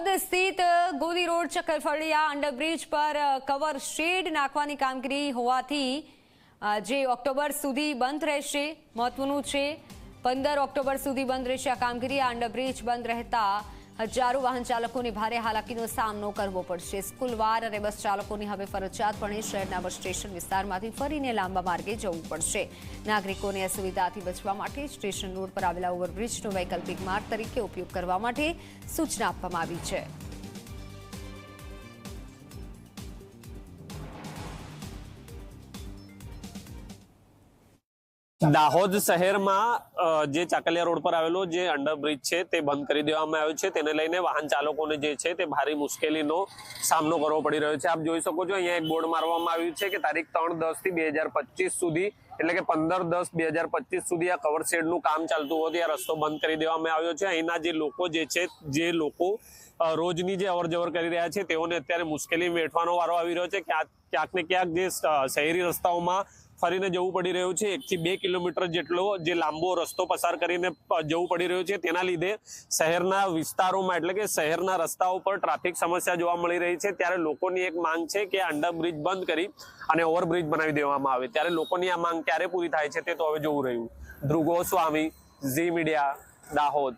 દાહોદ સ્થિત Godi road Chakkarfaliya underbridge પર cover shed નાખવાની કામગીરી હોવાથી જે ઓક્ટોબર સુધી બંધ રહેશે, મહત્વનું છે, પંદર ઓક્ટોબર સુધી બંધ રહેશે આ કામગીરી, આ અંડરબ્રિજ બંધ રહેતા હજારો વાહન ચાલકોને ભારે હાલાકીનો સામનો કરવો પડશે. સ્કૂલવાર અને બસ ચાલકોની હવે ફરજિયાતપણે શહેરના બસ સ્ટેશન વિસ્તારમાંથી ફરીને લાંબા માર્ગે જવું પડશે. નાગરિકોને અસુવિધાથી બચવા માટે સ્ટેશન રોડ પર આવેલા ઓવરબ્રિજનો વૈકલ્પિક માર્ગ તરીકે ઉપયોગ કરવા માટે સૂચના આપવામાં આવી છે. દાહોદ શહેરમાં જે ચાકલિયા રોડ પર આવેલો જે અંડરબ્રિજ છે તે બંધ કરી દેવામાં આવ્યો છે. તેને લઈને વાહન ચાલકોને જે છે તે ભારે મુશ્કેલીનો સામનો કરવો પડી રહ્યો છે. આપ જોઈ શકો છો, અહીંયા એક બોર્ડ મારવામાં આવ્યું છે કે તારીખ ત્રણ દસથી બે હજાર પચીસ સુધી, એટલે કે પંદર દસ બે હજાર પચીસ સુધી આ કવર શેડનું કામ ચાલતું હોવાથી આ રસ્તો બંધ કરી દેવામાં આવ્યો છે. અહીંના જે લોકો જે છે, જે લોકો રોજની જે અવરજવર કરી રહ્યા છે, તેઓને અત્યારે મુશ્કેલી વેઠવાનો વારો આવી રહ્યો છે. ક્યાંક ક્યાંક ને ક્યાંક જે શહેરી રસ્તાઓમાં ફરીને જવું પડી રહ્યું છે. એકથી બે કિલોમીટર જેટલો જે લાંબો રસ્તો પસાર કરીને જવું પડી રહ્યું છે. તેના લીધે શહેરના વિસ્તારોમાં, એટલે કે શહેરના રસ્તાઓ પર ટ્રાફિક સમસ્યા જોવા મળી રહી છે. ત્યારે લોકોની એક માંગ છે કે અંડરબ્રિજ બંધ કરી અને ઓવરબ્રિજ બનાવી દેવામાં આવે. ત્યારે લોકોની આ માંગ ક્યારે પૂરી થાય છે તે તો હવે જોવું રહ્યું. ધ્રુગો સ્વામી, ઝી મીડિયા, દાહોદ.